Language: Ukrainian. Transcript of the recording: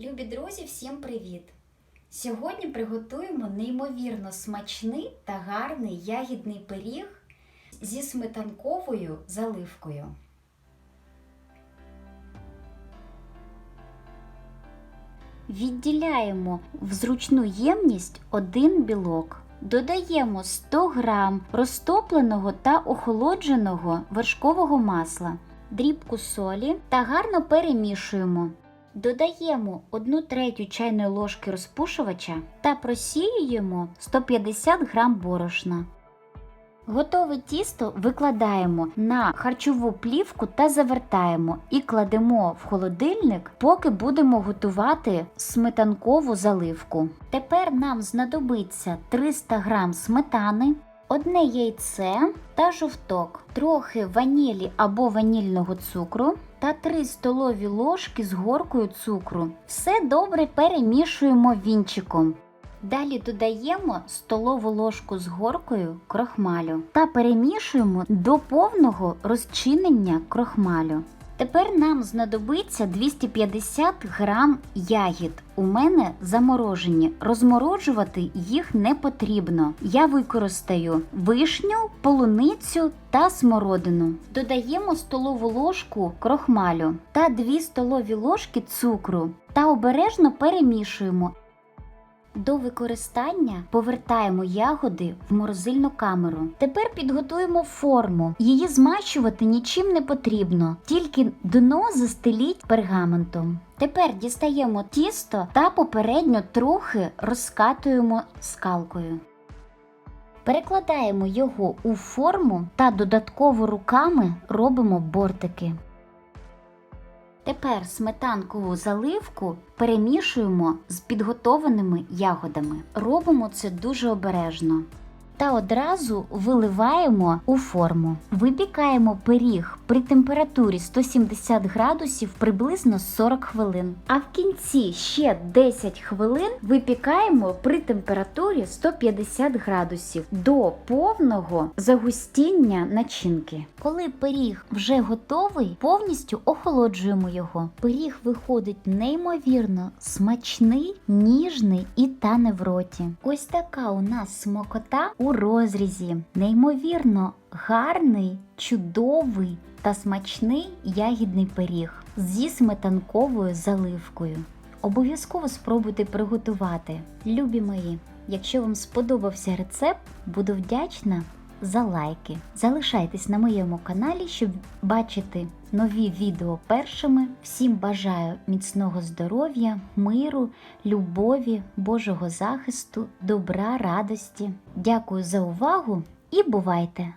Любі друзі, всім привіт! Сьогодні приготуємо неймовірно смачний та гарний ягідний пиріг зі сметанковою заливкою. Відділяємо в зручну ємність один білок. Додаємо 100 г розтопленого та охолодженого вершкового масла, дрібку солі та гарно перемішуємо. Додаємо 1 третю чайної ложки розпушувача та просіюємо 150 г борошна. Готове тісто викладаємо на харчову плівку та завертаємо і кладемо в холодильник, поки будемо готувати сметанкову заливку. Тепер нам знадобиться 300 г сметани, одне яйце та жовток, трохи ванілі або ванільного цукру та 3 столові ложки з горкою цукру. Все добре перемішуємо вінчиком. Далі додаємо столову ложку з горкою крохмалю та перемішуємо до повного розчинення крохмалю. Тепер нам знадобиться 250 грам ягід. У мене заморожені. Розморожувати їх не потрібно. Я використаю вишню, полуницю та смородину. Додаємо столову ложку крохмалю та 2 столові ложки цукру та обережно перемішуємо. До використання повертаємо ягоди в морозильну камеру. Тепер підготуємо форму. Її змащувати нічим не потрібно, тільки дно застеліть пергаментом. Тепер дістаємо тісто та попередньо трохи розкатуємо скалкою. Перекладаємо його у форму та додатково руками робимо бортики. Тепер сметанкову заливку перемішуємо з підготованими ягодами. Робимо це дуже обережно. Та одразу виливаємо у форму. Випікаємо пиріг при температурі 170 градусів приблизно 40 хвилин. А в кінці ще 10 хвилин випікаємо при температурі 150 градусів до повного загустіння начинки. Коли пиріг вже готовий, повністю охолоджуємо його. Пиріг виходить неймовірно смачний, ніжний і тане в роті. Ось така у нас смокота у розрізі. Неймовірно гарний, чудовий та смачний ягідний пиріг зі сметанковою заливкою. Обов'язково спробуйте приготувати. Любі мої, якщо вам сподобався рецепт, буду вдячна за лайки. Залишайтесь на моєму каналі, щоб бачити нові відео першими. Всім бажаю міцного здоров'я, миру, любові, Божого захисту, добра, радості. Дякую за увагу і бувайте!